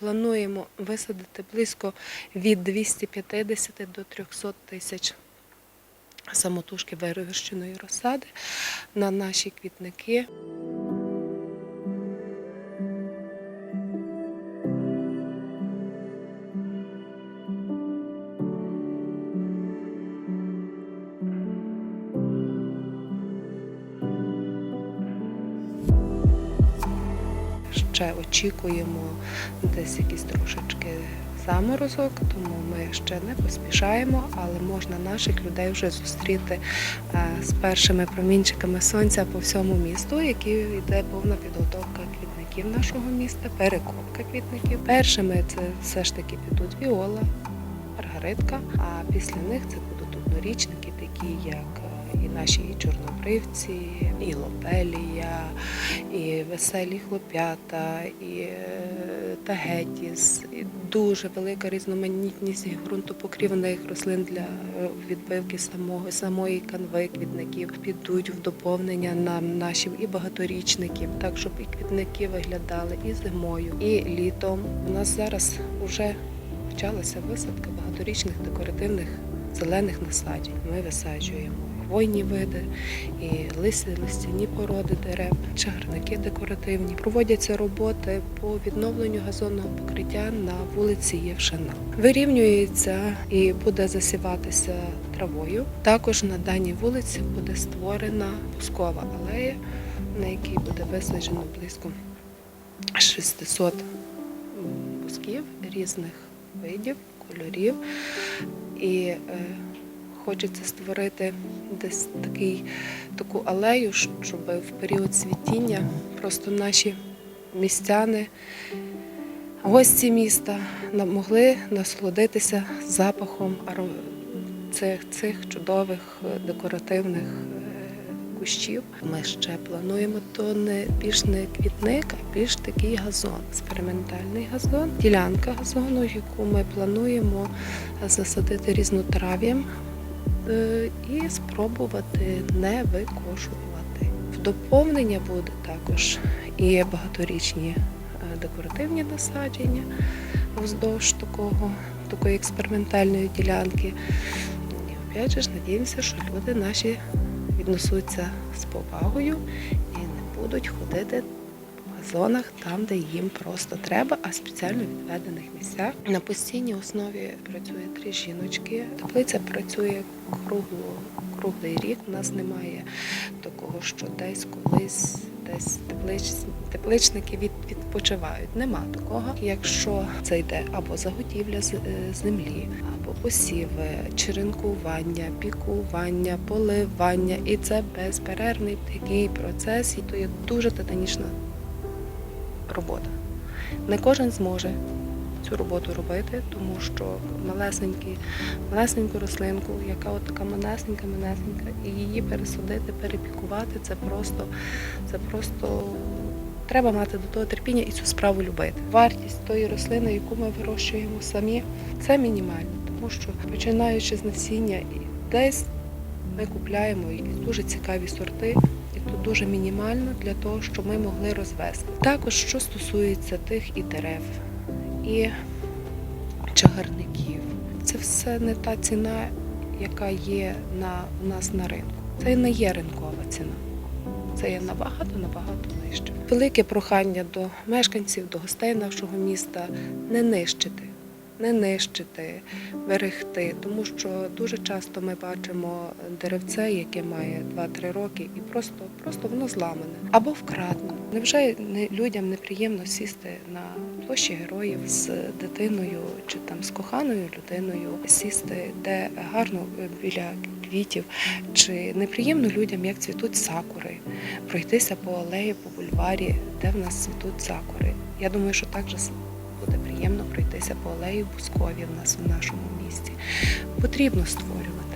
плануємо висадити близько від 250 до 300 тисяч самотужки вирощеної розсади на наші квітники. Ще очікуємо десь якийсь трошечки заморозок, тому ми ще не поспішаємо, але можна наших людей вже зустріти е, з першими промінчиками сонця по всьому місту, які йде повна підготовка квітників нашого міста, перекопка квітників. Першими це все ж таки підуть віола, маргаритка, а після них це будуть однорічники, такі як і наші і чорнобривці, і лопелія, і веселі хлоп'ята, і е, тагетіс, і дуже велика різноманітність ґрунтопокрівних рослин для е, відбивки самого самої канви квітників підуть в доповнення нам нашим і багаторічників, так щоб і квітники виглядали і зимою, і літом. У нас зараз вже почалася висадка багаторічних декоративних зелених насаджень. Ми висаджуємо хвойні види, і листи, листяні породи дерев, чагарники декоративні. Проводяться роботи по відновленню газонного покриття на вулиці Євшина. Вирівнюється і буде засіватися травою. Також на даній вулиці буде створена пускова алея, на якій буде висаджено близько 600 пусків різних видів, кольорів. І е, хочеться створити десь такий, таку алею, щоб в період світіння просто наші містяни, гості міста могли насолодитися запахом цих, цих чудових е, декоративних е, кущів. Ми ще плануємо то не більш не квітник, а більш такий газон, експериментальний газон, ділянка газону, яку ми плануємо засадити різнотрав'ям е, і спробувати не викошувати. В доповнення буде також і багаторічні е, декоративні насадження вздовж такого, такої експериментальної ділянки. І опять же надіємося, що люди наші віднесуться з повагою і не будуть ходити по газонах там, де їм просто треба, а спеціально відведених місцях. На постійній основі працює три жіночки. Таблиця працює кругло, круглий рік. У нас немає такого, що десь колись. Десь теплич, тепличники від, відпочивають. Нема такого. Якщо це йде або заготівля е, землі, або посіви, черенкування, пікування, поливання, і це безперервний такий процес, і то є дуже титанічна робота. Не кожен зможе цю роботу робити, тому що малесенькі, малесеньку рослинку, яка от така малесенька, малесенька, і її пересадити, перепікувати, це просто, це просто треба мати до того терпіння і цю справу любити. Вартість тої рослини, яку ми вирощуємо самі, це мінімально, тому що починаючи з насіння, десь ми купляємо якісь дуже цікаві сорти. І тут дуже мінімально для того, щоб ми могли розвести. Також що стосується тих і дерев, і чагарників, це все не та ціна, яка є на, у нас на ринку. Це не є ринкова ціна. Це є набагато, набагато нижче. Велике прохання до мешканців, до гостей нашого міста не нищити, не нищити, берегти, тому що дуже часто ми бачимо деревце, яке має 2-3 роки, і просто, просто воно зламане або вкрадено. Невже не- людям неприємно сісти на площі героїв з дитиною чи там з коханою людиною, сісти де гарно біля квітів, чи неприємно людям, як цвітуть сакури, пройтися по алеї, по бульварі, де в нас цвітуть сакури. Я думаю, що так же буде приємно пройтися по алеї Бускові в нас в нашому місті. Потрібно створювати.